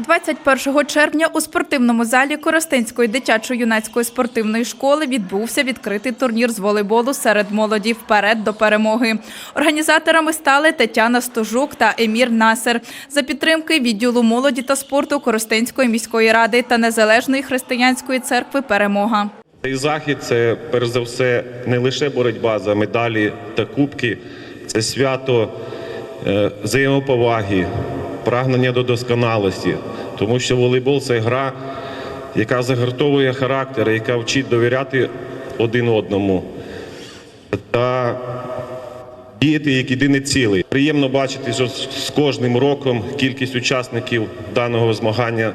21 червня у спортивному залі Коростенської дитячо-юнацької спортивної школи відбувся відкритий турнір з волейболу серед молоді вперед до перемоги. Організаторами стали Тетяна Стожук та Емір Насер за підтримки відділу молоді та спорту Коростенської міської ради та Незалежної християнської церкви Перемога. Цей захід це перш за все не лише боротьба за медалі та кубки, це свято е, взаємоповаги, прагнення до досконалості, тому що волейбол це гра, яка загартовує характер, яка вчить довіряти один одному та діяти як єдине ціле. Приємно бачити, що з кожним роком кількість учасників даного змагання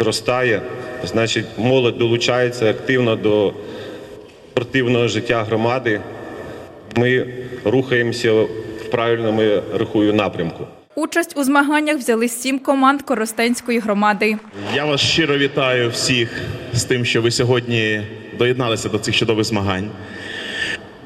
зростає. Значить, молодь долучається активно до спортивного життя громади. Ми рухаємося в правильному я рахую напрямку. Участь у змаганнях взяли сім команд Коростенської громади. Я вас щиро вітаю всіх з тим, що ви сьогодні доєдналися до цих чудових змагань.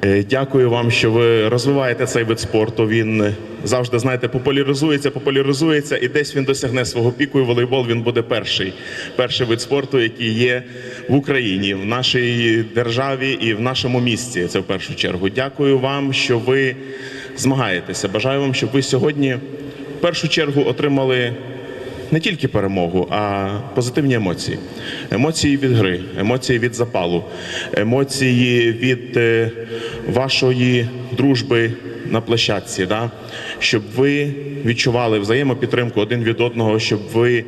Е, Дякую вам, що ви розвиваєте цей вид спорту. Він завжди, знаєте, популяризується, популяризується, і десь він досягне свого піку. І волейбол він буде перший, перший вид спорту, який є в Україні, в нашій державі і в нашому місті. Це в першу чергу. Дякую вам, що ви змагаєтеся. Бажаю вам, щоб ви сьогодні першу чергу отримали не тільки перемогу, а позитивні емоції. Емоції від гри, емоції від запалу, емоції від е, вашої дружби на площадці. Да? Щоб ви відчували взаємопідтримку один від одного, щоб ви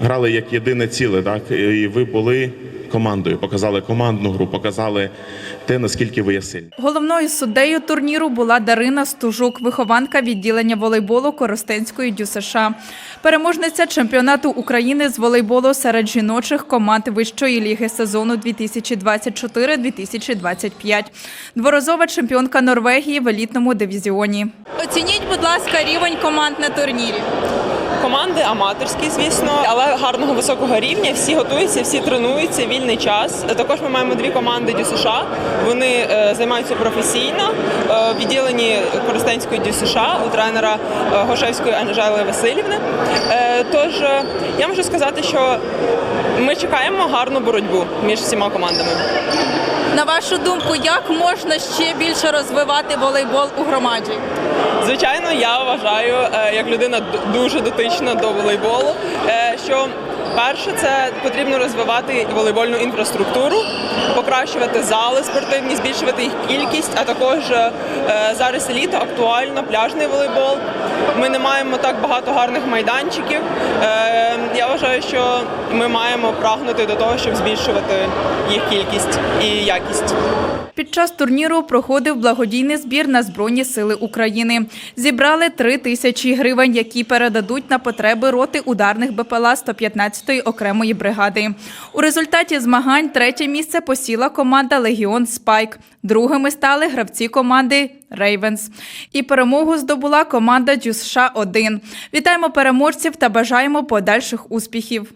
грали як єдине ціле, так? і ви були командою, показали командну гру, показали те, наскільки ви є сильні. Головною суддею турніру була Дарина Стужук, вихованка відділення волейболу Коростенської ДЮСШ. Переможниця чемпіонату України з волейболу серед жіночих команд вищої ліги сезону 2024-2025. Дворазова чемпіонка Норвегії в елітному дивізіоні. Оцініть, будь ласка, рівень команд на турнірі. Команди аматорські, звісно, але гарного високого рівня. Всі готуються, всі тренуються, вільний час. Також ми маємо дві команди ДЮСШ. Вони е, займаються професійно е, в відділенні Коростенської ДЮСШ у тренера е, Гошевської Анжели Васильівни. Тож я можу сказати, що ми чекаємо гарну боротьбу між всіма командами. На вашу думку, як можна ще більше розвивати волейбол у громаді? Звичайно, я вважаю, е, як людина дуже дотична до волейболу, е, що перше це потрібно розвивати волейбольну інфраструктуру, покращувати зали спортивні, збільшувати їх кількість, а також е, зараз літо актуально пляжний волейбол. Ми не маємо так багато гарних майданчиків. Е, Я вважаю, що ми маємо прагнути до того, щоб збільшувати їх кількість і якість. Під час турніру проходив благодійний збір на Збройні сили України. Зібрали 3 тисячі гривень, які передадуть на потреби роти ударних БПЛА 115-ї окремої бригади. У результаті змагань третє місце посіла команда Легіон Спайк. Другими стали гравці команди Рейвенс. І перемогу здобула команда Дюсша 1 Вітаємо переможців та бажаємо подальших успіхів.